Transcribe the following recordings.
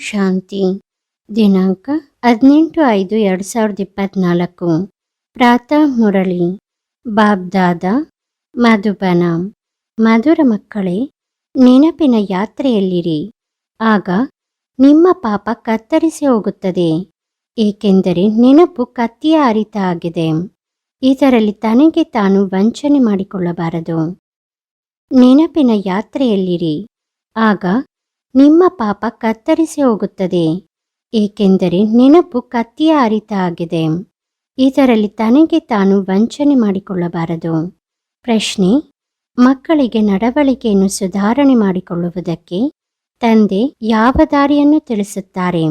ಶಾಂತಿ. ದಿನಾಂಕ ಹದಿನೆಂಟು ಐದು ಎರಡು ಸಾವಿರದ ಇಪ್ಪತ್ನಾಲ್ಕು. ಪ್ರಾತಃ ಮುರಳಿ. ಬಾಬ್ದಾದ. ಮಧುಬನ. ಮಧುರ ಮಕ್ಕಳೇ, ನೆನಪಿನ ಯಾತ್ರೆಯಲ್ಲಿರಿ. ಆಗ ನಿಮ್ಮ ಪಾಪ ಕತ್ತರಿಸಿ ಹೋಗುತ್ತದೆ. ಏಕೆಂದರೆ ನೆನಪು ಕತ್ತಿಯ ಅರಿತ ಆಗಿದೆ. ಇದರಲ್ಲಿ ತನಗೆ ತಾನು ವಂಚನೆ ಮಾಡಿಕೊಳ್ಳಬಾರದು. ನೆನಪಿನ ಯಾತ್ರೆಯಲ್ಲಿರಿ. ಆಗ ನಿಮ್ಮ ಪಾಪ ಕತ್ತರಿಸಿ ಹೋಗುತ್ತದೆ. ಏಕೆಂದರೆ ನೆನಪು ಕತ್ತಿಯ ಹರಿತ ಆಗಿದೆ. ಇದರಲ್ಲಿ ತನಗೆ ತಾನು ವಂಚನೆ ಮಾಡಿಕೊಳ್ಳಬಾರದು. ಪ್ರಶ್ನೆ, ಮಕ್ಕಳಿಗೆ ನಡವಳಿಕೆಯನ್ನು ಸುಧಾರಣೆ ಮಾಡಿಕೊಳ್ಳುವುದಕ್ಕೆ ತಂದೆ ಯಾವ ದಾರಿಯನ್ನು ತಿಳಿಸುತ್ತಾರೆ?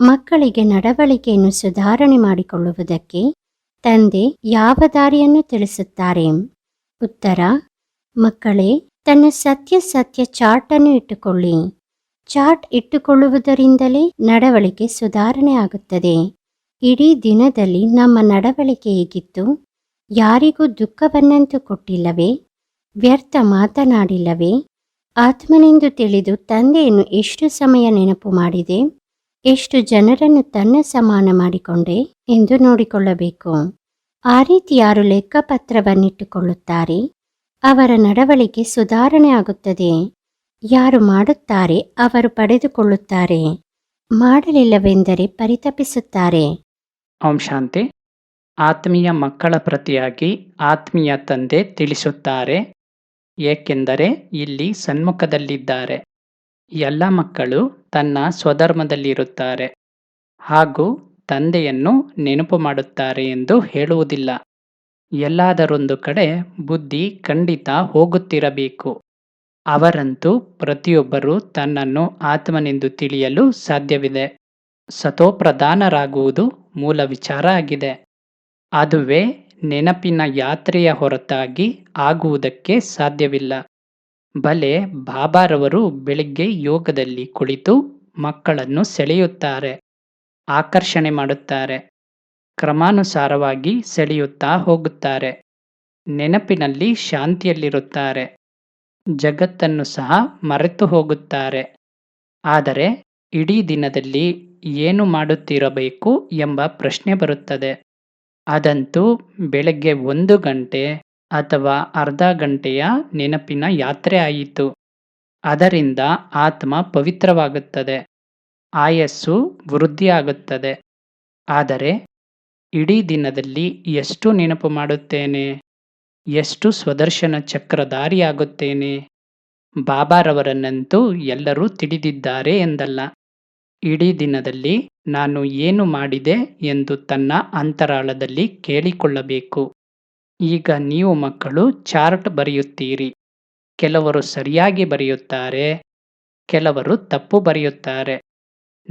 ಮಕ್ಕಳಿಗೆ ನಡವಳಿಕೆಯನ್ನು ಸುಧಾರಣೆ ಮಾಡಿಕೊಳ್ಳುವುದಕ್ಕೆ ತಂದೆ ಯಾವ ದಾರಿಯನ್ನು ತಿಳಿಸುತ್ತಾರೆ? ಉತ್ತರ, ಮಕ್ಕಳೇ ತನ್ನ ಸತ್ಯ ಸತ್ಯ ಚಾರ್ಟ್ ಅನ್ನು ಇಟ್ಟುಕೊಳ್ಳಿ. ಚಾರ್ಟ್ ಇಟ್ಟುಕೊಳ್ಳುವುದರಿಂದಲೇ ನಡವಳಿಕೆ ಸುಧಾರಣೆ ಆಗುತ್ತದೆ. ಇಡೀ ದಿನದಲ್ಲಿ ನಮ್ಮ ನಡವಳಿಕೆ ಹೇಗಿತ್ತು? ಯಾರಿಗೂ ದುಃಖವನ್ನಂತೂ ಕೊಟ್ಟಿಲ್ಲವೇ? ವ್ಯರ್ಥ ಮಾತನಾಡಿಲ್ಲವೇ? ಆತ್ಮನೆಂದು ತಿಳಿದು ತಂದೆಯನ್ನು ಎಷ್ಟು ಸಮಯ ನೆನಪು ಮಾಡಿದೆ? ಎಷ್ಟು ಜನರನ್ನು ತನ್ನ ಸಮಾನ ಮಾಡಿಕೊಂಡೆ ಎಂದು ನೋಡಿಕೊಳ್ಳಬೇಕು. ಆ ರೀತಿ ಯಾರು ಲೆಕ್ಕಪತ್ರವನ್ನಿಟ್ಟುಕೊಳ್ಳುತ್ತಾರೆ ಅವರ ನಡವಳಿಕೆ ಸುಧಾರಣೆ ಆಗುತ್ತದೆ ಯಾರು ಮಾಡುತ್ತಾರೆ, ಅವರು ಪಡೆದುಕೊಳ್ಳುತ್ತಾರೆ. ಮಾಡಲಿಲ್ಲವೆಂದರೆ ಪರಿತಪಿಸುತ್ತಾರೆ. ಓಂ ಶಾಂತಿ. ಆತ್ಮೀಯ ಮಕ್ಕಳ ಪ್ರತಿಯಾಗಿ ಆತ್ಮೀಯ ತಂದೆ ತಿಳಿಸುತ್ತಾರೆ. ಏಕೆಂದರೆ ಇಲ್ಲಿ ಸನ್ಮುಖದಲ್ಲಿದ್ದಾರೆ. ಎಲ್ಲ ಮಕ್ಕಳು ತನ್ನ ಸ್ವಧರ್ಮದಲ್ಲಿರುತ್ತಾರೆ. ಹಾಗೂ ತಂದೆಯನ್ನು ನೆನಪು ಮಾಡುತ್ತಾರೆ ಎಂದು ಹೇಳುವುದಿಲ್ಲ. ಎಲ್ಲಾದರೊಂದು ಕಡೆ ಬುದ್ಧಿ ಖಂಡಿತ ಹೋಗುತ್ತಿರಬೇಕು. ಅವರಂತೂ ಪ್ರತಿಯೊಬ್ಬರೂ ತನ್ನನ್ನು ಆತ್ಮನೆಂದು ತಿಳಿಯಲು ಸಾಧ್ಯವಿದೆ. ಸತೋಪ್ರಧಾನರಾಗುವುದು ಮೂಲ ವಿಚಾರ ಆಗಿದೆ. ಅದುವೇ ನೆನಪಿನ ಯಾತ್ರೆಯ ಹೊರತಾಗಿ ಆಗುವುದಕ್ಕೆ ಸಾಧ್ಯವಿಲ್ಲ. ಬಲೆ ಬಾಬಾರವರು ಬೆಳಿಗ್ಗೆ ಯೋಗದಲ್ಲಿ ಕುಳಿತು ಮಕ್ಕಳನ್ನು ಸೆಳೆಯುತ್ತಾರೆ, ಆಕರ್ಷಣೆ ಮಾಡುತ್ತಾರೆ. ಕ್ರಮಾನುಸಾರವಾಗಿ ಸೆಳೆಯುತ್ತಾ ಹೋಗುತ್ತಾರೆ. ನೆನಪಿನಲ್ಲಿ ಶಾಂತಿಯಲ್ಲಿರುತ್ತಾರೆ. ಜಗತ್ತನ್ನು ಸಹ ಮರೆತು ಹೋಗುತ್ತಾರೆ. ಆದರೆ ಇಡೀ ದಿನದಲ್ಲಿ ಏನು ಮಾಡುತ್ತಿರಬೇಕು ಎಂಬ ಪ್ರಶ್ನೆ ಬರುತ್ತದೆ. ಅದಂತೂ ಬೆಳಗ್ಗೆ ಒಂದು ಗಂಟೆ ಅಥವಾ ಅರ್ಧ ಗಂಟೆಯ ನೆನಪಿನ ಯಾತ್ರೆ ಆಯಿತು. ಅದರಿಂದ ಆತ್ಮ ಪವಿತ್ರವಾಗುತ್ತದೆ. ಆಯಸ್ಸು ವೃದ್ಧಿಯಾಗುತ್ತದೆ. ಆದರೆ ಇಡೀ ದಿನದಲ್ಲಿ ಎಷ್ಟು ನೆನಪು ಮಾಡುತ್ತೇನೆ? ಎಷ್ಟು ಸ್ವದರ್ಶನ ಚಕ್ರಧಾರಿಯಾಗುತ್ತೇನೆ ಬಾಬಾರವರನ್ನಂತೂ ಎಲ್ಲರೂ ತಿಳಿದಿದ್ದಾರೆ ಎಂದಲ್ಲ. ಇಡೀ ದಿನದಲ್ಲಿ ನಾನು ಏನು ಮಾಡಿದೆ ಎಂದು ತನ್ನ ಅಂತರಾಳದಲ್ಲಿ ಕೇಳಿಕೊಳ್ಳಬೇಕು. ಈಗ ನೀವು ಮಕ್ಕಳು ಚಾರ್ಟ್ ಬರೆಯುತ್ತೀರಿ. ಕೆಲವರು ಸರಿಯಾಗಿ ಬರೆಯುತ್ತಾರೆ, ಕೆಲವರು ತಪ್ಪು ಬರೆಯುತ್ತಾರೆ.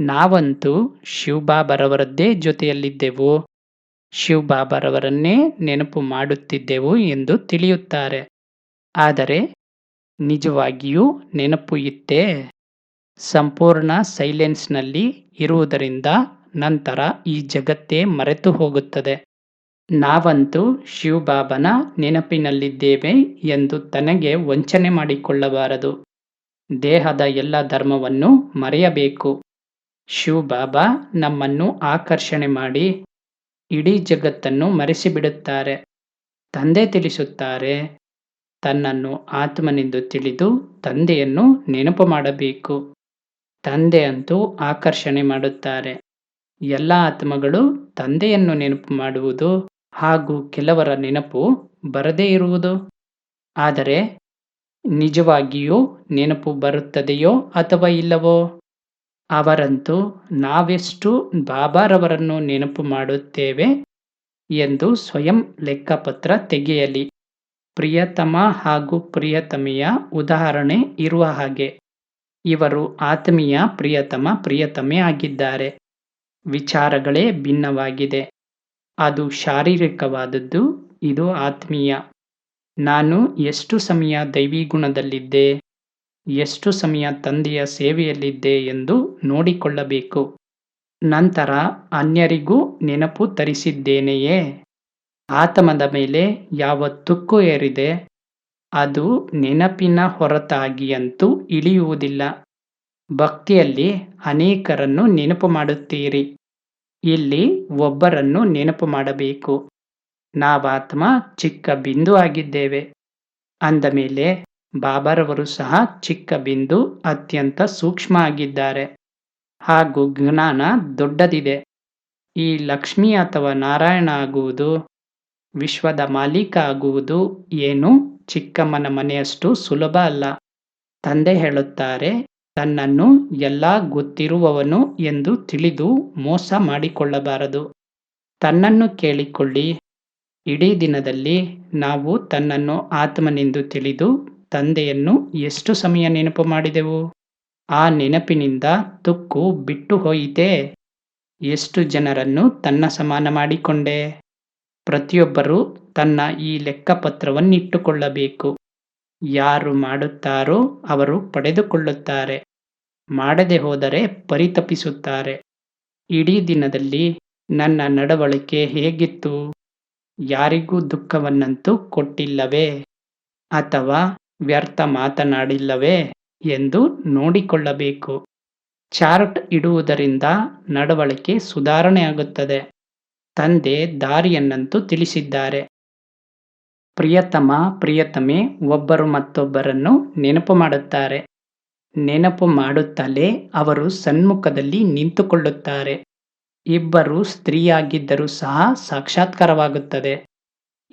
ನಾವಂತೂ ಶಿವಬಾಬರವರದ್ದೇ ಜೊತೆಯಲ್ಲಿದ್ದೆವು. ಶಿವಬಾಬರವರನ್ನೇ ನೆನಪು ಮಾಡುತ್ತಿದ್ದೆವು ಎಂದು ತಿಳಿಯುತ್ತಾರೆ. ಆದರೆ, ನಿಜವಾಗಿಯೂ ನೆನಪು ಇತ್ತೇ? ಸಂಪೂರ್ಣ ಸೈಲೆನ್ಸ್ನಲ್ಲಿ ಇರುವುದರಿಂದ ನಂತರ ಈ ಜಗತ್ತೇ ಮರೆತು ಹೋಗುತ್ತದೆ. ನಾವಂತೂ ಶಿವಬಾಬನ ನೆನಪಿನಲ್ಲಿದ್ದೇವೆ ಎಂದು ತನಗೆ ವಂಚನೆ ಮಾಡಿಕೊಳ್ಳಬಾರದು. ದೇಹದ ಎಲ್ಲ ಧರ್ಮವನ್ನು ಮರೆಯಬೇಕು. ಶಿವಬಾಬಾ ನಮ್ಮನ್ನು ಆಕರ್ಷಣೆ ಮಾಡಿ ಇಡೀ ಜಗತ್ತನ್ನು ಮರೆಸಿಬಿಡುತ್ತಾರೆ. ತಂದೆ ತಿಳಿಸುತ್ತಾರೆ, ತನ್ನನ್ನು ಆತ್ಮನೆಂದು ತಿಳಿದು ತಂದೆಯನ್ನು ನೆನಪು ಮಾಡಬೇಕು. ತಂದೆ ಅಂತೂ ಆಕರ್ಷಣೆ ಮಾಡುತ್ತಾರೆ. ಎಲ್ಲ ಆತ್ಮಗಳು ತಂದೆಯನ್ನು ನೆನಪು ಮಾಡುವುದು ಹಾಗೂ ಕೆಲವರ ನೆನಪು ಬರದೇ ಇರುವುದು. ಆದರೆ ನಿಜವಾಗಿಯೂ ನೆನಪು ಬರುತ್ತದೆಯೋ ಅಥವಾ ಇಲ್ಲವೋ? ಅವರಂತೂ ನಾವೆಷ್ಟು ಬಾಬಾರವರನ್ನು ನೆನಪು ಮಾಡುತ್ತೇವೆ ಎಂದು ಸ್ವಯಂ ಲೆಕ್ಕಪತ್ರ ತೆಗೆಯಲಿ. ಪ್ರಿಯತಮ ಹಾಗೂ ಪ್ರಿಯತಮೆಯ ಉದಾಹರಣೆ ಇರುವ ಹಾಗೆ. ಇವರು ಆತ್ಮೀಯ ಪ್ರಿಯತಮ ಪ್ರಿಯತಮೆ ಆಗಿದ್ದಾರೆ. ವಿಚಾರಗಳೇ ಭಿನ್ನವಾಗಿದೆ. ಅದು ಶಾರೀರಿಕವಾದದ್ದು, ಇದು ಆತ್ಮೀಯ. ನಾನು ಎಷ್ಟು ಸಮಯ ದೈವಿ ಗುಣದಲ್ಲಿದ್ದೆ ಎಷ್ಟು ಸಮಯ ತಂದೆಯ ಸೇವೆಯಲ್ಲಿದ್ದೆ ಎಂದು ನೋಡಿಕೊಳ್ಳಬೇಕು. ನಂತರ ಅನ್ಯರಿಗೂ ನೆನಪು ತರಿಸಿದ್ದೇನೆಯೇ? ಆತಮದ ಮೇಲೆ ಯಾವ ತುಕ್ಕು ಏರಿದೆ ಅದು ನೆನಪಿನ ಹೊರತಾಗಿಯಂತೂ ಇಳಿಯುವುದಿಲ್ಲ. ಭಕ್ತಿಯಲ್ಲಿ ಅನೇಕರನ್ನು ನೆನಪು ಮಾಡುತ್ತೀರಿ. ಇಲ್ಲಿ ಒಬ್ಬರನ್ನು ನೆನಪು ಮಾಡಬೇಕು. ನಾವಾತ್ಮ ಚಿಕ್ಕ ಬಿಂದು ಆಗಿದ್ದೇವೆ. ಅಂದ ಮೇಲೆ ಬಾಬಾರವರು ಸಹ ಚಿಕ್ಕ ಬಿಂದು ಅತ್ಯಂತ ಸೂಕ್ಷ್ಮ ಆಗಿದ್ದಾರೆ. ಹಾಗೂ ಜ್ಞಾನ ದೊಡ್ಡದಿದೆ. ಈ ಲಕ್ಷ್ಮಿ ಅಥವಾ ನಾರಾಯಣ ಆಗುವುದು, ವಿಶ್ವದ ಮಾಲೀಕ ಆಗುವುದು ಏನು ಚಿಕ್ಕಮ್ಮನ ಮನೆಯಷ್ಟು ಸುಲಭ ಅಲ್ಲ. ತಂದೆ ಹೇಳುತ್ತಾರೆ, ತನ್ನನ್ನು ಎಲ್ಲ ಗೊತ್ತಿರುವವನು ಎಂದು ತಿಳಿದು ಮೋಸ ಮಾಡಿಕೊಳ್ಳಬಾರದು. ತನ್ನನ್ನು ಕೇಳಿಕೊಳ್ಳಿ. ಇಡೀ ದಿನದಲ್ಲಿ ನಾವು ತನ್ನನ್ನು ಆತ್ಮನೆಂದು ತಿಳಿದು ತಂದೆಯನ್ನು ಎಷ್ಟು ಸಮಯ ನೆನಪು ಮಾಡಿದೆವು? ಆ ನೆನಪಿನಿಂದ ತುಕ್ಕು ಬಿಟ್ಟು ಹೋಯಿತೇ? ಎಷ್ಟು ಜನರನ್ನು ತನ್ನ ಸಮಾನ ಮಾಡಿಕೊಂಡೆ? ಪ್ರತಿಯೊಬ್ಬರೂ ತನ್ನ ಈ ಲೆಕ್ಕಪತ್ರವನ್ನಿಟ್ಟುಕೊಳ್ಳಬೇಕು. ಯಾರು ಮಾಡುತ್ತಾರೋ ಅವರು ಪಡೆದುಕೊಳ್ಳುತ್ತಾರೆ. ಮಾಡದೆ ಹೋದರೆ ಪರಿತಪಿಸುತ್ತಾರೆ. ಇಡೀ ದಿನದಲ್ಲಿ ನನ್ನ ನಡವಳಿಕೆ ಹೇಗಿತ್ತು? ಯಾರಿಗೂ ದುಃಖವನ್ನಂತೂ ಕೊಟ್ಟಿಲ್ಲವೇ? ಅಥವಾ ವ್ಯರ್ಥ ಮಾತನಾಡಿಲ್ಲವೇ ಎಂದು ನೋಡಿಕೊಳ್ಳಬೇಕು. ಚಾರ್ಟ್ ಇಡುವುದರಿಂದ ನಡವಳಿಕೆ ಸುಧಾರಣೆಯಾಗುತ್ತದೆ. ತಂದೆ ದಾರಿಯನ್ನಂತೂ ತಿಳಿಸಿದ್ದಾರೆ. ಪ್ರಿಯತಮ, ಪ್ರಿಯತಮೆ, ಒಬ್ಬರು ಮತ್ತೊಬ್ಬರನ್ನು ನೆನಪು ಮಾಡುತ್ತಾರೆ. ನೆನಪು ಮಾಡುತ್ತಲೇ ಅವರು ಸನ್ಮುಖದಲ್ಲಿ ನಿಂತುಕೊಳ್ಳುತ್ತಾರೆ. ಇಬ್ಬರು ಸ್ತ್ರೀಯಾಗಿದ್ದರೂ ಸಹ ಸಾಕ್ಷಾತ್ಕಾರವಾಗುತ್ತದೆ.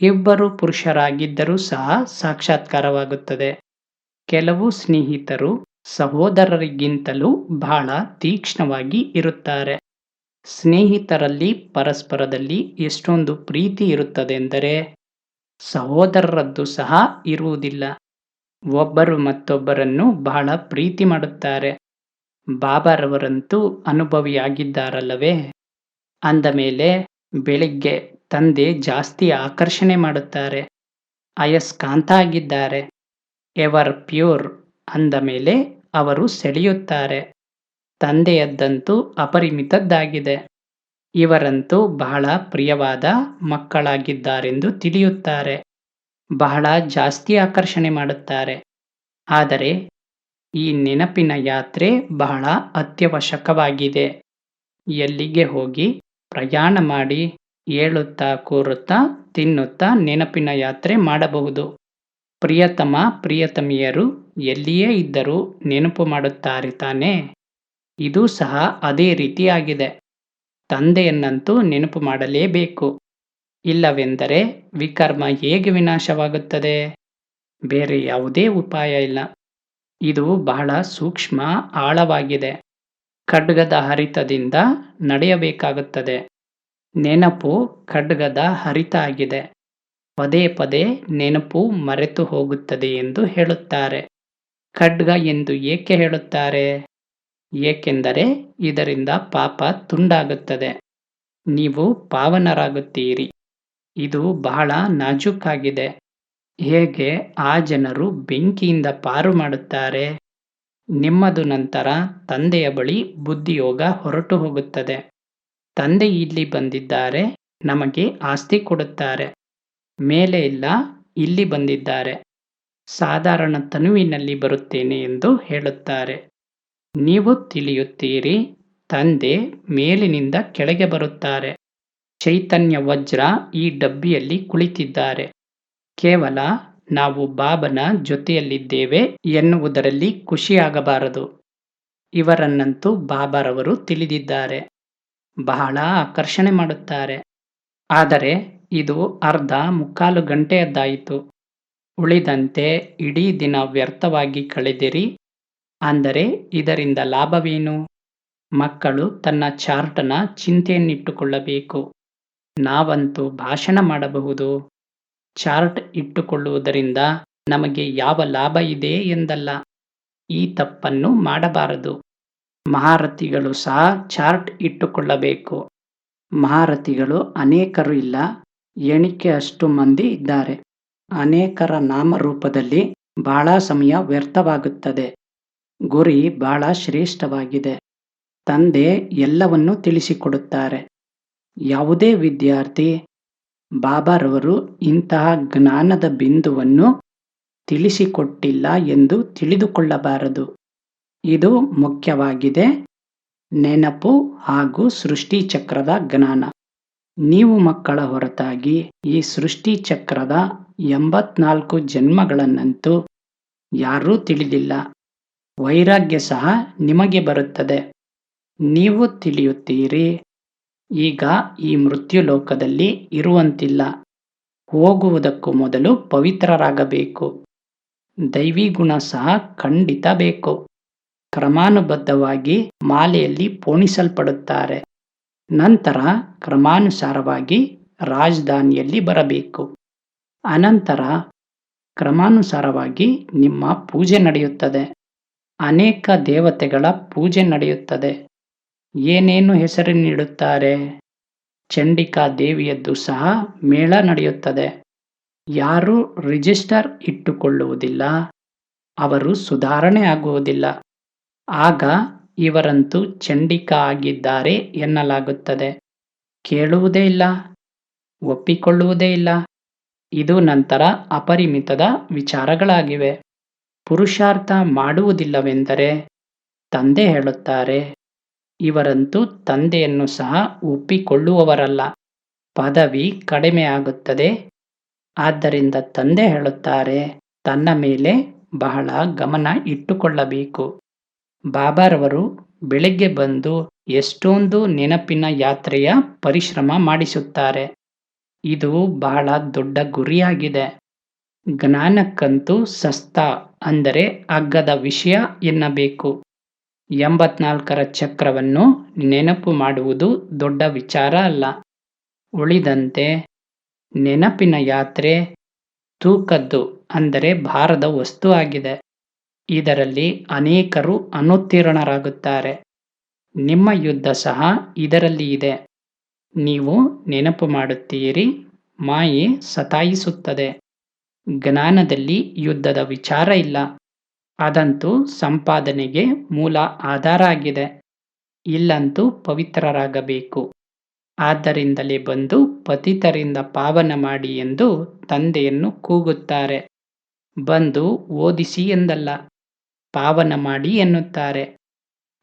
ಇಬ್ಬರು ಪುರುಷರಾಗಿದ್ದರೂ ಸಹ ಸಾಕ್ಷಾತ್ಕಾರವಾಗುತ್ತದೆ. ಕೆಲವು ಸ್ನೇಹಿತರು ಸಹೋದರರಿಗಿಂತಲೂ ಬಹಳ ತೀಕ್ಷ್ಣವಾಗಿ ಇರುತ್ತಾರೆ. ಸ್ನೇಹಿತರಲ್ಲಿ ಪರಸ್ಪರದಲ್ಲಿ ಎಷ್ಟೊಂದು ಪ್ರೀತಿ ಇರುತ್ತದೆ ಎಂದರೆ ಸಹೋದರರದ್ದು ಸಹ ಇರುವುದಿಲ್ಲ. ಒಬ್ಬರು ಮತ್ತೊಬ್ಬರನ್ನು ಬಹಳ ಪ್ರೀತಿ ಮಾಡುತ್ತಾರೆ. ಬಾಬಾರವರಂತೂ ಅನುಭವಿಯಾಗಿದ್ದಾರಲ್ಲವೇ? ಅಂದ ಮೇಲೆ, ಬೆಳಿಗ್ಗೆ ತಂದೆ ಜಾಸ್ತಿ ಆಕರ್ಷಣೆ ಮಾಡುತ್ತಾರೆ. ಅಯಸ್ಕಾಂತ ಆಗಿದ್ದಾರೆ ಎವರ್ ಪ್ಯೂರ್ ಅಂದ ಮೇಲೆ ಅವರು ಸೆಳೆಯುತ್ತಾರೆ. ತಂದೆಯದ್ದಂತೂ ಅಪರಿಮಿತದ್ದಾಗಿದೆ. ಇವರಂತೂ ಬಹಳ ಪ್ರಿಯವಾದ ಮಕ್ಕಳಾಗಿದ್ದಾರೆಂದು ತಿಳಿಯುತ್ತಾರೆ. ಬಹಳ ಜಾಸ್ತಿ ಆಕರ್ಷಣೆ ಮಾಡುತ್ತಾರೆ. ಆದರೆ ಈ ನೆನಪಿನ ಯಾತ್ರೆ ಬಹಳ ಅತ್ಯವಶ್ಯಕವಾಗಿದೆ. ಎಲ್ಲಿಗೆ ಹೋಗಿ ಪ್ರಯಾಣ ಮಾಡಿ ಏಳುತ್ತಾ, ಕೂರುತ್ತಾ, ತಿನ್ನುತ್ತಾ ನೆನಪಿನ ಯಾತ್ರೆ ಮಾಡಬಹುದು. ಪ್ರಿಯತಮ, ಪ್ರಿಯತಮಿಯರು ಎಲ್ಲಿಯೇ ಇದ್ದರೂ ನೆನಪು ಮಾಡುತ್ತಾರೆ ತಾನೇ. ಇದು ಸಹ ಅದೇ ರೀತಿಯಾಗಿದೆ. ತಂದೆಯನ್ನಂತೂ ನೆನಪು ಮಾಡಲೇಬೇಕು. ಇಲ್ಲವೆಂದರೆ ವಿಕರ್ಮ ಹೇಗೆ ವಿನಾಶವಾಗುತ್ತದೆ? ಬೇರೆ ಯಾವುದೇ ಉಪಾಯ ಇಲ್ಲ. ಇದು ಬಹಳ ಸೂಕ್ಷ್ಮ, ಆಳವಾಗಿದೆ. ಖಡ್ಗದ ಹರಿತದಿಂದ ನಡೆಯಬೇಕಾಗುತ್ತದೆ. ನೆನಪು ಖಡ್ಗದ ಹರಿತಾಗಿದೆ. ಪದೇ ಪದೇ ನೆನಪು ಮರೆತು ಹೋಗುತ್ತದೆ ಎಂದು ಹೇಳುತ್ತಾರೆ. ಖಡ್ಗ ಎಂದು ಏಕೆ ಹೇಳುತ್ತಾರೆ? ಏಕೆಂದರೆ ಇದರಿಂದ ಪಾಪ ತುಂಡಾಗುತ್ತದೆ. ನೀವು ಪಾವನರಾಗುತ್ತೀರಿ. ಇದು ಬಹಳ ನಾಜೂಕಾಗಿದೆ. ಹೇಗೆ ಆ ಜನರು ಬೆಂಕಿಯಿಂದ ಪಾರು ಮಾಡುತ್ತಾರೆ? ನಿಮ್ಮದು ನಂತರ ತಂದೆಯ ಬಳಿ ಬುದ್ಧಿಯೋಗ ಹೊರಟು ಹೋಗುತ್ತದೆ. ತಂದೆ ಇಲ್ಲಿ ಬಂದಿದ್ದಾರೆ, ನಮಗೆ ಆಸ್ತಿ ಕೊಡುತ್ತಾರೆ. ಮೇಲೆ ಇಲ್ಲ, ಇಲ್ಲಿ ಬಂದಿದ್ದಾರೆ. ಸಾಧಾರಣ ತನುವಿನಲ್ಲಿ ಬರುತ್ತೇನೆ ಎಂದು ಹೇಳುತ್ತಾರೆ. ನೀವು ತಿಳಿಯುತ್ತೀರಿ, ತಂದೆ ಮೇಲಿನಿಂದ ಕೆಳಗೆ ಬರುತ್ತಾರೆ. ಚೈತನ್ಯ ವಜ್ರ ಈ ಡಬ್ಬಿಯಲ್ಲಿ ಕುಳಿತಿದ್ದಾರೆ. ಕೇವಲ ನಾವು ಬಾಬನ ಜೊತೆಯಲ್ಲಿದ್ದೇವೆ ಎನ್ನುವುದರಲ್ಲಿ ಖುಷಿಯಾಗಬಾರದು. ಇವರನ್ನಂತೂ ಬಾಬಾರವರು ತಿಳಿದಿದ್ದಾರೆ. ಬಹಳ ಆಕರ್ಷಣೆ ಮಾಡುತ್ತಾರೆ. ಆದರೆ ಇದು ಅರ್ಧ ಮುಕ್ಕಾಲು ಗಂಟೆಯದ್ದಾಯಿತು. ಉಳಿದಂತೆ ಇಡೀ ದಿನ ವ್ಯರ್ಥವಾಗಿ ಕಳೆದಿರಿ. ಅಂದರೆ ಇದರಿಂದ ಲಾಭವೇನು? ಮಕ್ಕಳು ತನ್ನ ಚಾರ್ಟನ ಚಿಂತೆಯನ್ನಿಟ್ಟುಕೊಳ್ಳಬೇಕು. ನಾವಂತೂ ಭಾಷಣ ಮಾಡಬಹುದು. ಚಾರ್ಟ್ ಇಟ್ಟುಕೊಳ್ಳುವುದರಿಂದ ನಮಗೆ ಯಾವ ಲಾಭ ಇದೆ ಎಂದಲ್ಲ. ಈ ತಪ್ಪನ್ನು ಮಾಡಬಾರದು. ಮಹಾರಥಿಗಳು ಸಹ ಚಾರ್ಟ್ ಇಟ್ಟುಕೊಳ್ಳಬೇಕು. ಮಹಾರಥಿಗಳು ಅನೇಕರು ಇಲ್ಲ, ಎಣಿಕೆ ಅಷ್ಟು ಮಂದಿ ಇದ್ದಾರೆ. ಅನೇಕರ ನಾಮರೂಪದಲ್ಲಿ ಬಹಳ ಸಮಯ ವ್ಯರ್ಥವಾಗುತ್ತದೆ. ಗುರಿ ಬಹಳ ಶ್ರೇಷ್ಠವಾಗಿದೆ. ತಂದೆ ಎಲ್ಲವನ್ನೂ ತಿಳಿಸಿಕೊಡುತ್ತಾರೆ. ಯಾವುದೇ ವಿದ್ಯಾರ್ಥಿ, ಬಾಬಾರವರು ಇಂತಹ ಜ್ಞಾನದ ಬಿಂದುವನ್ನು ತಿಳಿಸಿಕೊಟ್ಟಿಲ್ಲ ಎಂದು ತಿಳಿದುಕೊಳ್ಳಬಾರದು. ಇದು ಮುಖ್ಯವಾಗಿದೆ. ನೆನಪು ಹಾಗೂ ಸೃಷ್ಟಿ ಚಕ್ರದ ಜ್ಞಾನ ನೀವು ಮಕ್ಕಳ ಹೊರತಾಗಿ ಈ ಸೃಷ್ಟಿ ಚಕ್ರದ ಎಂಬತ್ನಾಲ್ಕು ಜನ್ಮಗಳನ್ನಂತೂ ಯಾರೂ ತಿಳಿದಿಲ್ಲ. ವೈರಾಗ್ಯ ಸಹ ನಿಮಗೆ ಬರುತ್ತದೆ. ನೀವು ತಿಳಿಯುತ್ತೀರಿ, ಈಗ ಈ ಮೃತ್ಯು ಲೋಕದಲ್ಲಿ ಇರುವಂತಿಲ್ಲ. ಹೋಗುವುದಕ್ಕೂ ಮೊದಲು ಪವಿತ್ರರಾಗಬೇಕು. ದೈವಿ ಗುಣ ಸಹ ಖಂಡಿತ ಬೇಕು. ಕ್ರಮಾನುಬದ್ಧವಾಗಿ ಮಾಲೆಯಲ್ಲಿ ಪೋಣಿಸಲ್ಪಡುತ್ತಾರೆ. ನಂತರ ಕ್ರಮಾನುಸಾರವಾಗಿ ರಾಜಧಾನಿಯಲ್ಲಿ ಬರಬೇಕು. ಅನಂತರ ಕ್ರಮಾನುಸಾರವಾಗಿ ನಿಮ್ಮ ಪೂಜೆ ನಡೆಯುತ್ತದೆ. ಅನೇಕ ದೇವತೆಗಳ ಪೂಜೆ ನಡೆಯುತ್ತದೆ. ಏನೇನು ಹೆಸರು ನೀಡುತ್ತಾರೆ? ಚಂಡಿಕಾ ದೇವಿಯದ್ದು ಸಹ ಮೇಳ ನಡೆಯುತ್ತದೆ. ಯಾರು ರಿಜಿಸ್ಟರ್ ಇಟ್ಟುಕೊಳ್ಳುವುದಿಲ್ಲ. ಅವರು ಸುಧಾರಣೆ ಆಗುವುದಿಲ್ಲ. ಆಗ ಇವರಂತೂ ಚಂಡಿಕ ಆಗಿದ್ದಾರೆ ಎನ್ನಲಾಗುತ್ತದೆ. ಕೇಳುವುದೇ ಇಲ್ಲ, ಒಪ್ಪಿಕೊಳ್ಳುವುದೇ ಇಲ್ಲ. ಇದು ನಂತರ ಅಪರಿಮಿತದ ವಿಚಾರಗಳಾಗಿವೆ. ಪುರುಷಾರ್ಥ ಮಾಡುವುದಿಲ್ಲವೆಂದರೆ ತಂದೆ ಹೇಳುತ್ತಾರೆ, ಇವರಂತೂ ತಂದೆಯನ್ನು ಸಹ ಒಪ್ಪಿಕೊಳ್ಳುವವರಲ್ಲ. ಪದವಿ ಕಡಿಮೆ ಆಗುತ್ತದೆ ಆದ್ದರಿಂದ ತಂದೆ ಹೇಳುತ್ತಾರೆ, ತನ್ನ ಮೇಲೆ ಬಹಳ ಗಮನ ಇಟ್ಟುಕೊಳ್ಳಬೇಕು. ಬಾಬಾರವರು ಬೆಳಗ್ಗೆ ಬಂದು ಎಷ್ಟೊಂದು ನೆನಪಿನ ಯಾತ್ರೆಯ ಪರಿಶ್ರಮ ಮಾಡಿಸುತ್ತಾರೆ. ಇದು ಬಹಳ ದೊಡ್ಡ ಗುರಿಯಾಗಿದೆ. ಜ್ಞಾನಕ್ಕಂತೂ ಸಸ್ತ ಅಂದರೆ ಅಗ್ಗದ ವಿಷಯ ಎನ್ನಬೇಕು. ಎಂಬತ್ನಾಲ್ಕರ ಚಕ್ರವನ್ನು ನೆನಪು ಮಾಡುವುದು ದೊಡ್ಡ ವಿಚಾರ ಅಲ್ಲ. ಉಳಿದಂತೆ ನೆನಪಿನ ಯಾತ್ರೆ ತೂಕದ್ದು ಅಂದರೆ ಭಾರದ ವಸ್ತು ಆಗಿದೆ. ಇದರಲ್ಲಿ ಅನೇಕರು ಅನುತ್ತೀರ್ಣರಾಗುತ್ತಾರೆ. ನಿಮ್ಮ ಯುದ್ಧ ಸಹ ಇದರಲ್ಲಿ ಇದೆ. ನೀವು ನೆನಪು ಮಾಡುತ್ತೀರಿ, ಮಾಯೆ ಸತಾಯಿಸುತ್ತದೆ. ಜ್ಞಾನದಲ್ಲಿ ಯುದ್ಧದ ವಿಚಾರ ಇಲ್ಲ. ಅದಂತೂ ಸಂಪಾದನೆಗೆ ಮೂಲ ಆಧಾರ ಆಗಿದೆ. ಇಲ್ಲಂತೂ ಪವಿತ್ರರಾಗಬೇಕು. ಆದ್ದರಿಂದಲೇ ಬಂದು ಪತಿತರಿಂದ ಪಾವನ ಮಾಡಿ ಎಂದು ತಂದೆಯನ್ನು ಕೂಗುತ್ತಾರೆ. ಬಂದು ಓದಿಸಿ ಎಂದಲ್ಲ. ಪಾವನ ಮಾಡಿ ಎನ್ನುತ್ತಾರೆ.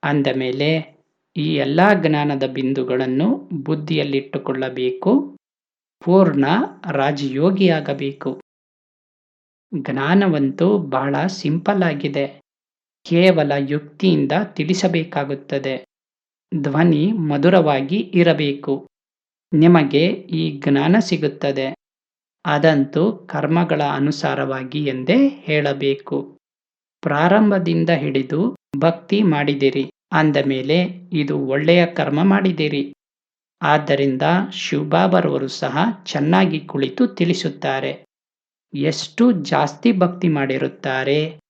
ಅಂದ ಮೇಲೆ, ಈ ಎಲ್ಲ ಜ್ಞಾನದ ಬಿಂದುಗಳನ್ನು ಬುದ್ಧಿಯಲ್ಲಿಟ್ಟುಕೊಳ್ಳಬೇಕು. ಪೂರ್ಣ ರಾಜಯೋಗಿಯಾಗಬೇಕು. ಜ್ಞಾನವಂತೂ ಬಹಳ ಸಿಂಪಲ್ ಆಗಿದೆ. ಕೇವಲ ಯುಕ್ತಿಯಿಂದ ತಿಳಿಸಬೇಕಾಗುತ್ತದೆ. ಧ್ವನಿ ಮಧುರವಾಗಿ ಇರಬೇಕು. ನಿಮಗೆ ಈ ಜ್ಞಾನ ಸಿಗುತ್ತದೆ. ಅದಂತೂ ಕರ್ಮಗಳ ಅನುಸಾರವಾಗಿ ಎಂದೇ ಹೇಳಬೇಕು. ಪ್ರಾರಂಭದಿಂದ ಹಿಡಿದು ಭಕ್ತಿ ಮಾಡಿದಿರಿ. ಅಂದ ಮೇಲೆ, ಇದು ಒಳ್ಳೆಯ ಕರ್ಮ ಮಾಡಿದಿರಿ. ಆದ್ದರಿಂದ ಶಿವಬಾಬರವರು ಸಹ ಚೆನ್ನಾಗಿ ಕುಳಿತು ತಿಳಿಸುತ್ತಾರೆ. ಎಷ್ಟು ಜಾಸ್ತಿ ಭಕ್ತಿ ಮಾಡಿರುತ್ತಾರೆ?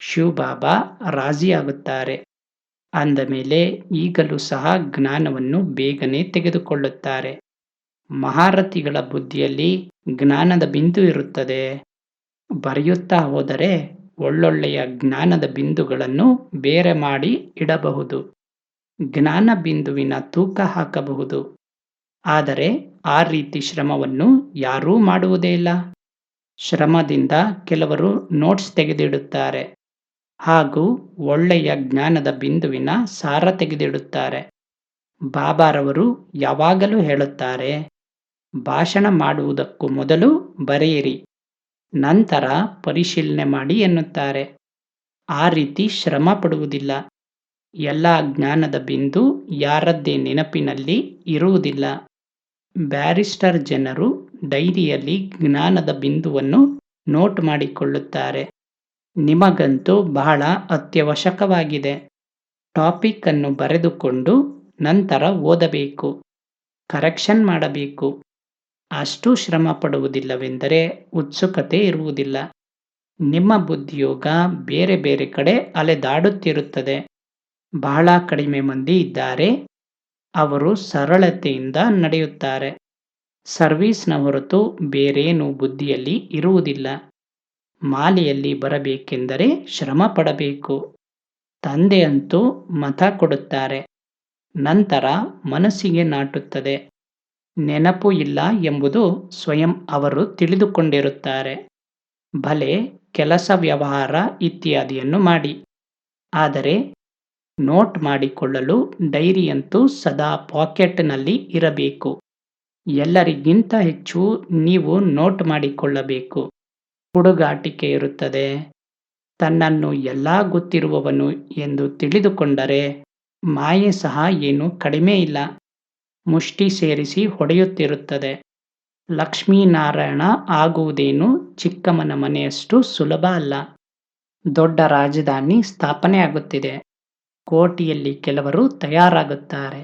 ಶಿವಬಾಬಾ ರಾಜಿಯಾಗುತ್ತಾರೆ. ಅಂದ ಮೇಲೆ, ಈಗಲೂ ಸಹ ಜ್ಞಾನವನ್ನು ಬೇಗನೆ ತೆಗೆದುಕೊಳ್ಳುತ್ತಾರೆ. ಮಹಾರಥಿಗಳ ಬುದ್ಧಿಯಲ್ಲಿ ಜ್ಞಾನದ ಬಿಂದು ಇರುತ್ತದೆ. ಬರೆಯುತ್ತಾ ಹೋದರೆ ಒಳ್ಳೊಳ್ಳೆಯ ಜ್ಞಾನದ ಬಿಂದುಗಳನ್ನು ಬೇರೆ ಮಾಡಿ ಇಡಬಹುದು. ಜ್ಞಾನ ಬಿಂದುವಿನ ತೂಕ ಹಾಕಬಹುದು. ಆದರೆ ಆ ರೀತಿ ಶ್ರಮವನ್ನು ಯಾರೂ ಮಾಡುವುದೇ ಇಲ್ಲ. ಶ್ರಮದಿಂದ ಕೆಲವರು ನೋಟ್ಸ್ ತೆಗೆದಿಡುತ್ತಾರೆ. ಹಾಗೂ ಒಳ್ಳೆಯ ಜ್ಞಾನದ ಬಿಂದುವಿನ ಸಾರ ತೆಗೆದಿಡುತ್ತಾರೆ. ಬಾಬಾರವರು ಯಾವಾಗಲೂ ಹೇಳುತ್ತಾರೆ, ಭಾಷಣ ಮಾಡುವುದಕ್ಕೂ ಮೊದಲು ಬರೆಯಿರಿ. ನಂತರ ಪರಿಶೀಲನೆ ಮಾಡಿ ಎನ್ನುತ್ತಾರೆ. ಆ ರೀತಿ ಶ್ರಮ ಪಡುವುದಿಲ್ಲ. ಎಲ್ಲ ಜ್ಞಾನದ ಬಿಂದು ಯಾರದ್ದೇ ನೆನಪಿನಲ್ಲಿ ಇರುವುದಿಲ್ಲ. ಬ್ಯಾರಿಸ್ಟರ್ ಜನರು ಡೈರಿಯಲ್ಲಿ ಜ್ಞಾನದ ಬಿಂದುವನ್ನು ನೋಟ್ ಮಾಡಿಕೊಳ್ಳುತ್ತಾರೆ. ನಿಮಗಂತೂ ಬಹಳ ಅತ್ಯವಶ್ಯಕವಾಗಿದೆ. ಟಾಪಿಕ್ ಅನ್ನು ಬರೆದುಕೊಂಡು ನಂತರ ಓದಬೇಕು. ಕರೆಕ್ಷನ್ ಮಾಡಬೇಕು. ಅಷ್ಟು ಶ್ರಮ ಪಡುವುದಿಲ್ಲವೆಂದರೆ ಉತ್ಸುಕತೆ ಇರುವುದಿಲ್ಲ. ನಿಮ್ಮ ಬುದ್ಧಿಯೋಗ ಬೇರೆ ಬೇರೆ ಕಡೆ ಅಲೆದಾಡುತ್ತಿರುತ್ತದೆ. ಬಹಳ ಕಡಿಮೆ ಮಂದಿ ಇದ್ದಾರೆ. ಅವರು ಸರಳತೆಯಿಂದ ನಡೆಯುತ್ತಾರೆ. ಸರ್ವೀಸ್ನ ಹೊರತು ಬೇರೇನು ಬುದ್ಧಿಯಲ್ಲಿ ಇರುವುದಿಲ್ಲ. ಮಾಲೆಯಲ್ಲಿ ಬರಬೇಕೆಂದರೆ ಶ್ರಮ ಪಡಬೇಕು. ತಂದೆಯಂತೂ ಮತ ಕೊಡುತ್ತಾರೆ. ನಂತರ ಮನಸ್ಸಿಗೆ ನಾಟುತ್ತದೆ. ನೆನಪು ಇಲ್ಲ ಎಂಬುದು ಸ್ವಯಂ ಅವರು ತಿಳಿದುಕೊಂಡಿರುತ್ತಾರೆ. ಭಲೆ ಕೆಲಸ ವ್ಯವಹಾರ ಇತ್ಯಾದಿಯನ್ನು ಮಾಡಿ. ಆದರೆ ನೋಟ್ ಮಾಡಿಕೊಳ್ಳಲು ಡೈರಿಯಂತೂ ಸದಾ ಪಾಕೆಟ್ನಲ್ಲಿ ಇರಬೇಕು. ಎಲ್ಲರಿಗಿಂತ ಹೆಚ್ಚು ನೀವು ನೋಟ್ ಮಾಡಿಕೊಳ್ಳಬೇಕು. ಹುಡುಗಾಟಿಕೆ ಇರುತ್ತದೆ. ತನ್ನನ್ನು ಎಲ್ಲ ಗೊತ್ತಿರುವವನು ಎಂದು ತಿಳಿದುಕೊಂಡರೆ ಮಾಯೆ ಸಹ ಏನು ಕಡಿಮೆ ಇಲ್ಲ. ಮುಷ್ಟಿ ಸೇರಿಸಿ ಹೊಡೆಯುತ್ತಿರುತ್ತದೆ. ಲಕ್ಷ್ಮೀನಾರಾಯಣ ಆಗುವುದೇನು ಚಿಕ್ಕಮ್ಮನ ಮನೆಯಷ್ಟು ಸುಲಭ ಅಲ್ಲ. ದೊಡ್ಡ ರಾಜಧಾನಿ ಸ್ಥಾಪನೆ ಆಗುತ್ತಿದೆ ಕೋಟಿಯಲ್ಲಿ ಕೆಲವರು ತಯಾರಾಗುತ್ತಾರೆ.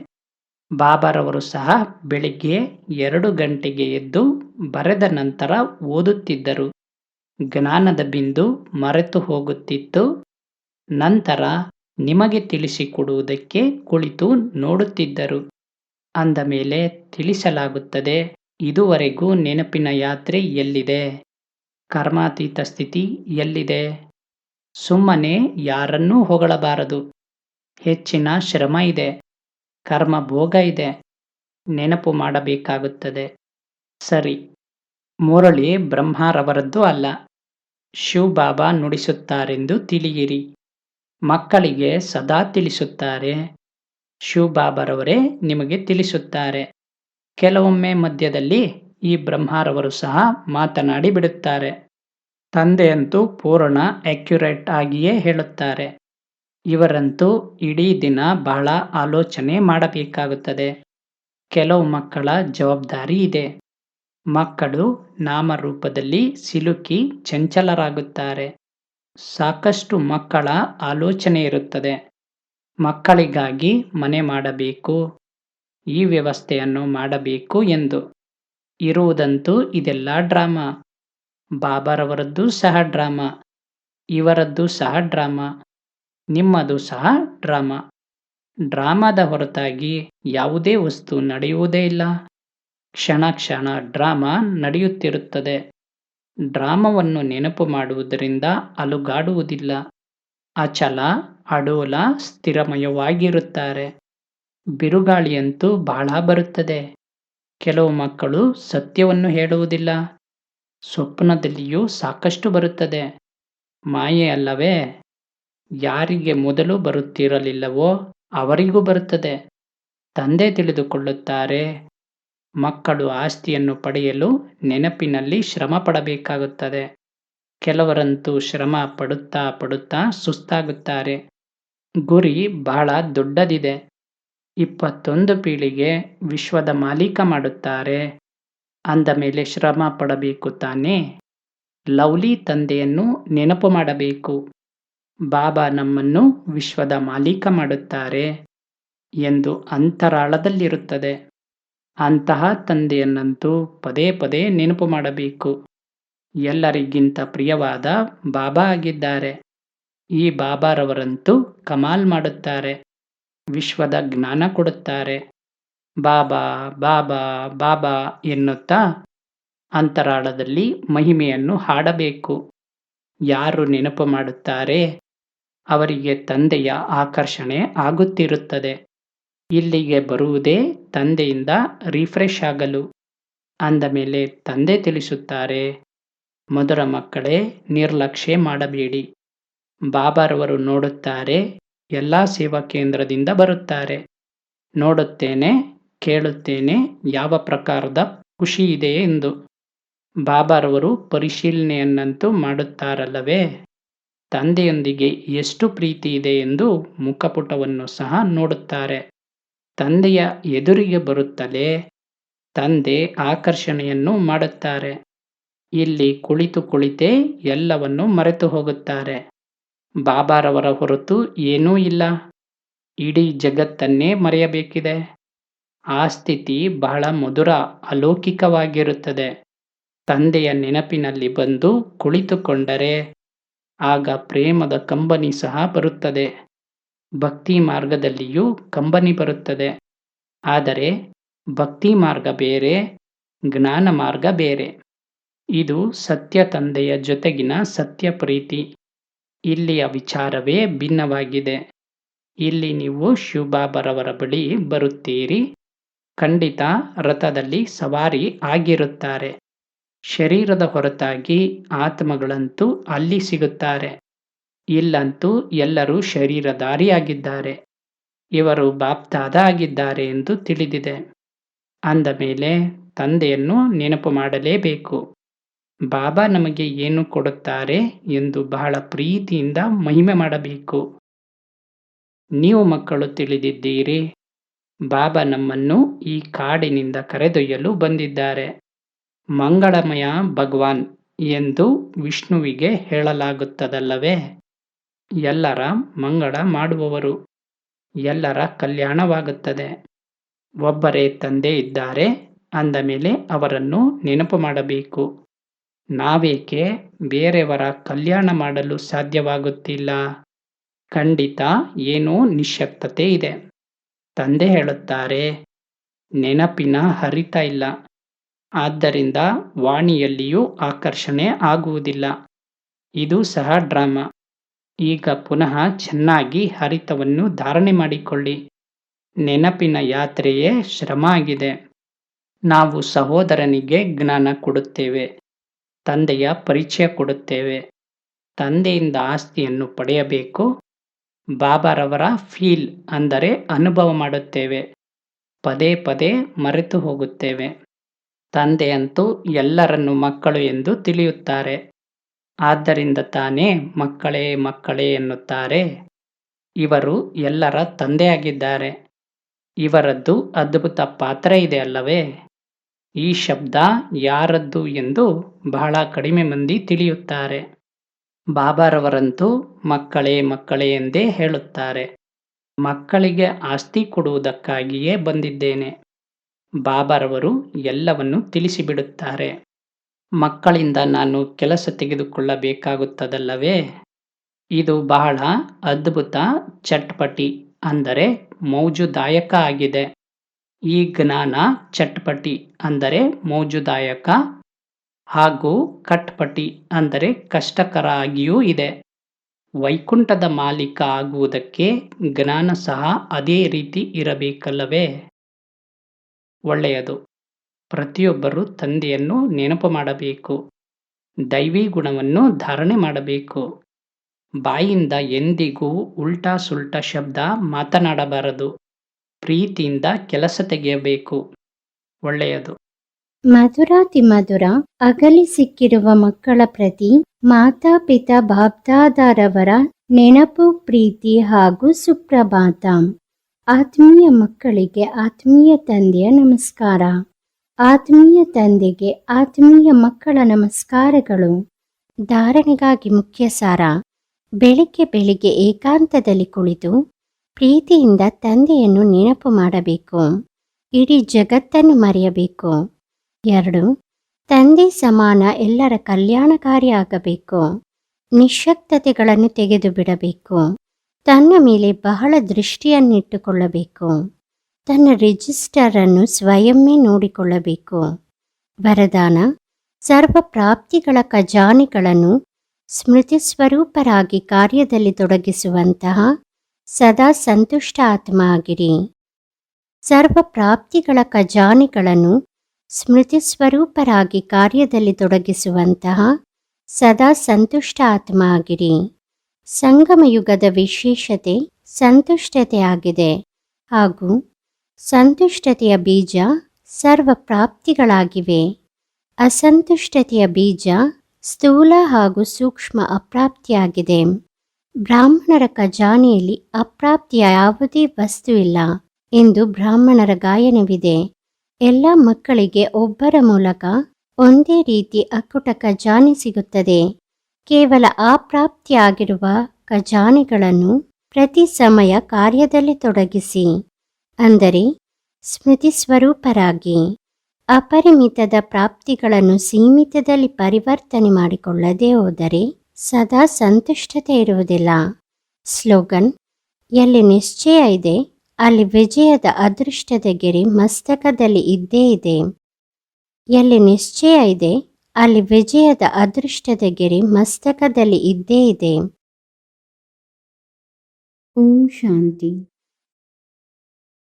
ಬಾಬಾರವರು ಸಹ ಬೆಳಿಗ್ಗೆ ಎರಡು ಗಂಟೆಗೆ ಎದ್ದು ಬರೆದ ನಂತರ ಓದುತ್ತಿದ್ದರು. ಜ್ಞಾನದ ಬಿಂದು ಮರೆತು ಹೋಗುತ್ತಿತ್ತು. ನಂತರ ನಿಮಗೆ ತಿಳಿಸಿಕೊಡುವುದಕ್ಕೆ ಕುಳಿತು ನೋಡುತ್ತಿದ್ದರು. ಅಂದ ಮೇಲೆ ತಿಳಿಸಲಾಗುತ್ತದೆ, ಇದುವರೆಗೂ ನೆನಪಿನ ಯಾತ್ರೆ ಎಲ್ಲಿದೆ? ಕರ್ಮಾತೀತ ಸ್ಥಿತಿ ಎಲ್ಲಿದೆ? ಸುಮ್ಮನೆ ಯಾರನ್ನೂ ಹೊಗಳಬಾರದು. ಹೆಚ್ಚಿನ ಶ್ರಮ ಇದೆ. ಕರ್ಮ ಭೋಗ ಇದೆ. ನೆನಪು ಮಾಡಬೇಕಾಗುತ್ತದೆ. ಸರಿ. ಮುರಳಿ ಬ್ರಹ್ಮರವರದ್ದು ಅಲ್ಲ. ಶಿವಬಾಬಾ ನುಡಿಸುತ್ತಾರೆಂದು ತಿಳಿಯಿರಿ. ಮಕ್ಕಳಿಗೆ ಸದಾ ತಿಳಿಸುತ್ತಾರೆ. ಶಿವಬಾಬಾರವರೇ ನಿಮಗೆ ತಿಳಿಸುತ್ತಾರೆ. ಕೆಲವೊಮ್ಮೆ ಮಧ್ಯದಲ್ಲಿ ಈ ಬ್ರಹ್ಮರವರು ಸಹ ಮಾತನಾಡಿ ಬಿಡುತ್ತಾರೆ. ತಂದೆಯಂತೂ ಪೂರ್ಣ ಅಕ್ಯುರೇಟ್ ಆಗಿಯೇ ಹೇಳುತ್ತಾರೆ. ಇವರಂತೂ ಇಡೀ ದಿನ ಬಹಳ ಆಲೋಚನೆ ಮಾಡಬೇಕಾಗುತ್ತದೆ. ಕೆಲವು ಮಕ್ಕಳ ಜವಾಬ್ದಾರಿ ಇದೆ. ಮಕ್ಕಳು ನಾಮರೂಪದಲ್ಲಿ ಸಿಲುಕಿ ಚಂಚಲರಾಗುತ್ತಾರೆ. ಸಾಕಷ್ಟು ಮಕ್ಕಳ ಆಲೋಚನೆ ಇರುತ್ತದೆ. ಮಕ್ಕಳಿಗಾಗಿ ಮನೆ ಮಾಡಬೇಕು, ಈ ವ್ಯವಸ್ಥೆಯನ್ನು ಮಾಡಬೇಕು ಎಂದು. ಇರುವುದಂತೂ ಇದೆಲ್ಲ ಡ್ರಾಮಾ. ಬಾಬಾರವರದ್ದು ಸಹ ಡ್ರಾಮಾ. ಇವರದ್ದು ಸಹ ಡ್ರಾಮಾ. ನಿಮ್ಮದು ಸಹ ಡ್ರಾಮಾ. ಡ್ರಾಮಾದ ಹೊರತಾಗಿ ಯಾವುದೇ ವಸ್ತು ನಡೆಯುವುದೇ ಇಲ್ಲ. ಕ್ಷಣ ಕ್ಷಣ ಡ್ರಾಮಾ ನಡೆಯುತ್ತಿರುತ್ತದೆ. ಡ್ರಾಮವನ್ನು ನೆನಪು ಮಾಡುವುದರಿಂದ ಅಲುಗಾಡುವುದಿಲ್ಲ. ಅಚಲ ಅಡೋಲ ಸ್ಥಿರಮಯವಾಗಿರುತ್ತಾರೆ. ಬಿರುಗಾಳಿಯಂತೂ ಬಹಳ ಬರುತ್ತದೆ. ಕೆಲವು ಮಕ್ಕಳು ಸತ್ಯವನ್ನು ಹೇಳುವುದಿಲ್ಲ. ಸ್ವಪ್ನದಲ್ಲಿಯೂ ಸಾಕಷ್ಟು ಬರುತ್ತದೆ. ಮಾಯೆ ಅಲ್ಲವೇ? ಯಾರಿಗೆ ಮೊದಲು ಬರುತ್ತಿರಲಿಲ್ಲವೋ ಅವರಿಗೂ ಬರುತ್ತದೆ. ತಂದೆ ತಿಳಿದುಕೊಳ್ಳುತ್ತಾರೆ. ಮಕ್ಕಳು ಆಸ್ತಿಯನ್ನು ಪಡೆಯಲು ನೆನಪಿನಲ್ಲಿ ಶ್ರಮ ಪಡಬೇಕಾಗುತ್ತದೆ. ಕೆಲವರಂತೂ ಶ್ರಮ ಪಡುತ್ತಾ ಪಡುತ್ತಾ ಸುಸ್ತಾಗುತ್ತಾರೆ. ಗುರಿ ಬಹಳ ದೊಡ್ಡದಿದೆ. ಇಪ್ಪತ್ತೊಂದು ಪೀಳಿಗೆ ವಿಶ್ವದ ಮಾಲೀಕ ಮಾಡುತ್ತಾರೆ. ಅಂದ ಮೇಲೆ ಶ್ರಮ ಪಡಬೇಕು ತಾನೇ? ಲವ್ಲಿ ತಂದೆಯನ್ನು ನೆನಪು ಮಾಡಬೇಕು. ಬಾಬಾ ನಮ್ಮನ್ನು ವಿಶ್ವದ ಮಾಲೀಕ ಮಾಡುತ್ತಾರೆ ಎಂದು ಅಂತರಾಳದಲ್ಲಿರುತ್ತದೆ. ಅಂತಹ ತಂದೆಯನ್ನಂತೂ ಪದೇ ಪದೇ ನೆನಪು ಮಾಡಬೇಕು. ಎಲ್ಲರಿಗಿಂತ ಪ್ರಿಯವಾದ ಬಾಬಾ ಆಗಿದ್ದಾರೆ. ಈ ಬಾಬಾರವರಂತೂ ಕಮಾಲ್ ಮಾಡುತ್ತಾರೆ, ವಿಶ್ವದ ಜ್ಞಾನ ಕೊಡುತ್ತಾರೆ. ಬಾಬಾ ಬಾಬಾ ಬಾಬಾ ಎನ್ನುತ್ತಾ ಅಂತರಾಳದಲ್ಲಿ ಮಹಿಮೆಯನ್ನು ಹಾಡಬೇಕು. ಯಾರು ನೆನಪು ಮಾಡುತ್ತಾರೆ, ಅವರಿಗೆ ತಂದೆಯ ಆಕರ್ಷಣೆ ಆಗುತ್ತಿರುತ್ತದೆ. ಇಲ್ಲಿಗೆ ಬರುವುದೇ ತಂದೆಯಿಂದ ರಿಫ್ರೆಶ್ ಆಗಲು. ಅಂದ ಮೇಲೆ ತಂದೆ ತಿಳಿಸುತ್ತಾರೆ, ಮಧುರ ಮಕ್ಕಳೇ, ನಿರ್ಲಕ್ಷ್ಯ ಮಾಡಬೇಡಿ. ಬಾಬಾರವರು ನೋಡುತ್ತಾರೆ, ಎಲ್ಲ ಸೇವಾ ಕೇಂದ್ರದಿಂದ ಬರುತ್ತಾರೆ. ನೋಡುತ್ತೇನೆ, ಕೇಳುತ್ತೇನೆ, ಯಾವ ಪ್ರಕಾರದ ಖುಷಿ ಇದೆ ಎಂದು. ಬಾಬಾರವರು ಪರಿಶೀಲನೆಯನ್ನಂತೂ ಮಾಡುತ್ತಾರಲ್ಲವೇ? ತಂದೆಯೊಂದಿಗೆ ಎಷ್ಟು ಪ್ರೀತಿ ಇದೆ ಎಂದು ಮುಖಪುಟವನ್ನು ಸಹ ನೋಡುತ್ತಾರೆ. ತಂದೆಯ ಎದುರಿಗೆ ಬರುತ್ತಲೇ? ತಂದೆ ಆಕರ್ಷಣೆಯನ್ನು ಮಾಡುತ್ತಾರೆ. ಇಲ್ಲಿ ಕುಳಿತು ಕುಳಿತೇ ಎಲ್ಲವನ್ನು ಮರೆತು ಹೋಗುತ್ತಾರೆ. ಬಾಬಾರವರ ಹೊರತು ಏನೂ ಇಲ್ಲ. ಇಡೀ ಜಗತ್ತನ್ನೇ ಮರೆಯಬೇಕಿದೆ. ಆ ಸ್ಥಿತಿ ಬಹಳ ಮಧುರ, ಅಲೌಕಿಕವಾಗಿರುತ್ತದೆ. ತಂದೆಯ ನೆನಪಿನಲ್ಲಿ ಬಂದು ಕುಳಿತುಕೊಂಡರೆ ಆಗ ಪ್ರೇಮದ ಕಂಬನಿ ಸಹ ಬರುತ್ತದೆ. ಭಕ್ತಿ ಮಾರ್ಗದಲ್ಲಿಯೂ ಕಂಬನಿ ಬರುತ್ತದೆ. ಆದರೆ ಭಕ್ತಿ ಮಾರ್ಗ ಬೇರೆ, ಜ್ಞಾನ ಮಾರ್ಗ ಬೇರೆ. ಇದು ಸತ್ಯ ತಂದೆಯ ಜೊತೆಗಿನ ಸತ್ಯ ಪ್ರೀತಿ. ಇಲ್ಲಿಯ ವಿಚಾರವೇ ಭಿನ್ನವಾಗಿದೆ. ಇಲ್ಲಿ ನೀವು ಶಿವಬಾಬರವರ ಬಳಿ ಬರುತ್ತೀರಿ. ಖಂಡಿತ ರಥದಲ್ಲಿ ಸವಾರಿ ಆಗಿರುತ್ತಾರೆ. ಶರೀರದ ಹೊರತಾಗಿ ಆತ್ಮಗಳಂತೂ ಅಲ್ಲಿ ಸಿಗುತ್ತಾರೆ. ಇಲ್ಲಂತೂ ಎಲ್ಲರೂ ಶರೀರಧಾರಿಯಾಗಿದ್ದಾರೆ. ಇವರು ಬಾಪ್ತಾದ ಆಗಿದ್ದಾರೆ ಎಂದು ತಿಳಿದಿದೆ. ಅಂದ ಮೇಲೆ, ತಂದೆಯನ್ನು ನೆನಪು ಮಾಡಲೇಬೇಕು. ಬಾಬಾ ನಮಗೆ ಏನು ಕೊಡುತ್ತಾರೆ ಎಂದು ಬಹಳ ಪ್ರೀತಿಯಿಂದ ಮಹಿಮೆ ಮಾಡಬೇಕು. ನೀವು ಮಕ್ಕಳು ತಿಳಿದಿದ್ದೀರಿ. ಬಾಬಾ ನಮ್ಮನ್ನು ಈ ಕಾಡಿನಿಂದ ಕರೆದೊಯ್ಯಲು ಬಂದಿದ್ದಾರೆ. ಮಂಗಳಮಯ ಭಗವಾನ್ ಎಂದು ವಿಷ್ಣುವಿಗೆ ಹೇಳಲಾಗುತ್ತದಲ್ಲವೇ? ಎಲ್ಲರ ಮಂಗಳ ಮಾಡುವವರು. ಎಲ್ಲರ ಕಲ್ಯಾಣವಾಗುತ್ತದೆ. ಒಬ್ಬರೇ ತಂದೆ ಇದ್ದಾರೆ. ಅಂದ ಮೇಲೆ ಅವರನ್ನು ನೆನಪು ಮಾಡಬೇಕು. ನಾವೇಕೆ ಬೇರೆಯವರ ಕಲ್ಯಾಣ ಮಾಡಲು ಸಾಧ್ಯವಾಗುತ್ತಿಲ್ಲ? ಖಂಡಿತ ಏನೋ ನಿಶ್ಶಕ್ತತೆ ಇದೆ. ತಂದೆ ಹೇಳುತ್ತಾರೆ, ನೆನಪಿನ ಹರಿತ ಇಲ್ಲ. ಆದ್ದರಿಂದ ವಾಣಿಯಲ್ಲಿಯೂ ಆಕರ್ಷಣೆ ಆಗುವುದಿಲ್ಲ. ಇದು ಸಹ ಡ್ರಾಮಾ. ಈಗ ಪುನಃ ಚೆನ್ನಾಗಿ ಹರಿತವನ್ನು ಧಾರಣೆ ಮಾಡಿಕೊಳ್ಳಿ. ನೆನಪಿನ ಯಾತ್ರೆಯೇ ಶ್ರಮ ಆಗಿದೆ. ನಾವು ಸಹೋದರನಿಗೆ ಜ್ಞಾನ ಕೊಡುತ್ತೇವೆ. ತಂದೆಯ ಪರಿಚಯ ಕೊಡುತ್ತೇವೆ. ತಂದೆಯಿಂದ ಆಸ್ತಿಯನ್ನು ಪಡೆಯಬೇಕು. ಬಾಬಾರವರ ಫೀಲ್ ಅಂದರೆ ಅನುಭವ ಮಾಡುತ್ತೇವೆ. ಪದೇ ಪದೇ ಮರೆತು ಹೋಗುತ್ತೇವೆ. ತಂದೆಯಂತೂ ಎಲ್ಲರನ್ನು ಮಕ್ಕಳು ಎಂದು ತಿಳಿಯುತ್ತಾರೆ. ಆದ್ದರಿಂದ ತಾನೇ ಮಕ್ಕಳೇ ಮಕ್ಕಳೇ ಎನ್ನುತ್ತಾರೆ. ಇವರು ಎಲ್ಲರ ತಂದೆಯಾಗಿದ್ದಾರೆ. ಇವರದ್ದು ಅದ್ಭುತ ಪಾತ್ರ ಇದೆ ಅಲ್ಲವೇ? ಈ ಶಬ್ದ ಯಾರದ್ದು ಎಂದು ಬಹಳ ಕಡಿಮೆ ಮಂದಿ ತಿಳಿಯುತ್ತಾರೆ. ಬಾಬಾರವರಂತೂ ಮಕ್ಕಳೇ ಮಕ್ಕಳೇ ಎಂದೇ ಹೇಳುತ್ತಾರೆ. ಮಕ್ಕಳಿಗೆ ಆಸ್ತಿ ಕೊಡುವುದಕ್ಕಾಗಿಯೇ ಬಂದಿದ್ದೇನೆ. ಬಾಬಾರವರು ಎಲ್ಲವನ್ನು ತಿಳಿಸಿಬಿಡುತ್ತಾರೆ. ಮಕ್ಕಳಿಂದ ನಾನು ಕೆಲಸ ತೆಗೆದುಕೊಳ್ಳಬೇಕಾಗುತ್ತದಲ್ಲವೇ? ಇದು ಬಹಳ ಅದ್ಭುತ ಚಟ್ಪಟಿ, ಅಂದರೆ ಮೌಜುದಾಯಕ ಆಗಿದೆ. ಈ ಜ್ಞಾನ ಚಟ್ಪಟಿ ಅಂದರೆ ಮೋಜುದಾಯಕ ಹಾಗೂ ಕಟ್ಪಟಿ ಅಂದರೆ ಕಷ್ಟಕರ ಆಗಿಯೂ ಇದೆ. ವೈಕುಂಠದ ಮಾಲೀಕ ಆಗುವುದಕ್ಕೆ ಜ್ಞಾನ ಸಹ ಅದೇ ರೀತಿ ಇರಬೇಕಲ್ಲವೇ? ಒಳ್ಳೆಯದು. ಪ್ರತಿಯೊಬ್ಬರು ತಂದೆಯನ್ನು ನೆನಪು ಮಾಡಬೇಕು. ದೈವಿ ಗುಣವನ್ನು ಧಾರಣೆ ಮಾಡಬೇಕು. ಬಾಯಿಂದ ಎಂದಿಗೂ ಉಲ್ಟಾ ಸುಲ್ಟಾ ಶಬ್ದ ಮಾತನಾಡಬಾರದು. ಪ್ರೀತಿಯಿಂದ ಕೆಲಸ ತೆಗೆಯಬೇಕು. ಒಳ್ಳೆಯದು. ಮಧುರಾತಿ ಮಧುರ ಅಗಲಿ ಸಿಕ್ಕಿರುವ ಮಕ್ಕಳ ಪ್ರತಿ ಮಾತಾಪಿತಾ ಬಾಬ್ದಾದಾರವರ ನೆನಪು, ಪ್ರೀತಿ ಹಾಗೂ ಸುಪ್ರಭಾತ. ಆತ್ಮೀಯ ಮಕ್ಕಳಿಗೆ ಆತ್ಮೀಯ ತಂದೆಯ ನಮಸ್ಕಾರ. ಆತ್ಮೀಯ ತಂದೆಗೆ ಆತ್ಮೀಯ ಮಕ್ಕಳ ನಮಸ್ಕಾರಗಳು. ಧಾರಣೆಗಾಗಿ ಮುಖ್ಯ ಸಾರ ಬೆಳಿಗ್ಗೆ ಬೆಳಿಗ್ಗೆ ಏಕಾಂತದಲ್ಲಿ ಕುಳಿತು ಪ್ರೀತಿಯಿಂದ ತಂದೆಯನ್ನು ನೆನಪು ಮಾಡಬೇಕು. ಇಡೀ ಜಗತ್ತನ್ನು ಮರೆಯಬೇಕು. ಎರಡು, ತಂದೆ ಸಮಾನ ಎಲ್ಲರ ಕಲ್ಯಾಣಕಾರಿ ಆಗಬೇಕು. ನಿಶ್ಶಕ್ತತೆಗಳನ್ನು ತೆಗೆದು ಬಿಡಬೇಕು. ತನ್ನ ಮೇಲೆ ಬಹಳ ದೃಷ್ಟಿಯನ್ನಿಟ್ಟುಕೊಳ್ಳಬೇಕು. ತನ್ನ ರಿಜಿಸ್ಟರ್ ಅನ್ನು ಸ್ವಯಂವೇ ನೋಡಿಕೊಳ್ಳಬೇಕು. ವರದಾನ, ಸರ್ವ ಪ್ರಾಪ್ತಿಗಳ ಖಜಾನೆಗಳನ್ನು ಸ್ಮೃತಿ ಸ್ವರೂಪರಾಗಿ ಕಾರ್ಯದಲ್ಲಿ ತೊಡಗಿಸುವಂತಹ ಸದಾ ಸಂತುಷ್ಟ ಆತ್ಮ ಆಗಿರಿ ಸರ್ವ ಪ್ರಾಪ್ತಿಗಳ ಖಜಾನೆಗಳನ್ನು ಸ್ಮೃತಿ ಸ್ವರೂಪರಾಗಿ ಕಾರ್ಯದಲ್ಲಿ ತೊಡಗಿಸುವಂತಹ ಸದಾ ಸಂತುಷ್ಟ ಆತ್ಮ ಆಗಿರಿ ಸಂಗಮ ಯುಗದ ವಿಶೇಷತೆ ಸಂತುಷ್ಟತೆ ಆಗಿದೆ ಹಾಗೂ ಸಂತುಷ್ಟತೆಯ ಬೀಜ ಸರ್ವ ಪ್ರಾಪ್ತಿಗಳಾಗಿವೆ. ಅಸಂತುಷ್ಟತೆಯ ಬೀಜ ಸ್ಥೂಲ ಹಾಗೂ ಸೂಕ್ಷ್ಮ ಅಪ್ರಾಪ್ತಿಯಾಗಿದೆ. ಬ್ರಾಹ್ಮಣರ ಖಜಾನೆಯಲ್ಲಿ ಅಪ್ರಾಪ್ತಿಯ ಯಾವುದೇ ವಸ್ತು ಇಲ್ಲ ಎಂದು ಬ್ರಾಹ್ಮಣರ ಗಾಯನವಿದೆ. ಎಲ್ಲ ಮಕ್ಕಳಿಗೆ ಒಬ್ಬರ ಮೂಲಕ ಒಂದೇ ರೀತಿ ಅಕ್ಕುಟ ಖಜಾನೆ ಸಿಗುತ್ತದೆ. ಕೇವಲ ಅಪ್ರಾಪ್ತಿಯಾಗಿರುವ ಖಜಾನೆಗಳನ್ನು ಪ್ರತಿ ಸಮಯ ಕಾರ್ಯದಲ್ಲಿ ತೊಡಗಿಸಿ, ಅಂದರೆ ಸ್ಮೃತಿ ಸ್ವರೂಪರಾಗಿ ಅಪರಿಮಿತದ ಪ್ರಾಪ್ತಿಗಳನ್ನು ಸೀಮಿತದಲ್ಲಿ ಪರಿವರ್ತನೆ ಮಾಡಿಕೊಳ್ಳದೆ ಹೋದರೆ ಸದಾ ಸಂತುಷ್ಟತೆ ಇರುವುದಿಲ್ಲ. ಸ್ಲೋಗನ್, ಎಲ್ಲಿ ನಿಶ್ಚಯ ಇದೆ, ಅಲ್ಲಿ ವಿಜಯದ ಅದೃಷ್ಟದ ಗೆರಿ ಮಸ್ತಕದಲ್ಲಿ ಇದ್ದೇ ಇದೆ. ಎಲ್ಲಿ ನಿಶ್ಚಯ ಇದೆ, ಅಲ್ಲಿ ವಿಜಯದ ಅದೃಷ್ಟದ ಗೆರಿ ಮಸ್ತಕದಲ್ಲಿ ಇದ್ದೇ ಇದೆ. ಓಂ ಶಾಂತಿ.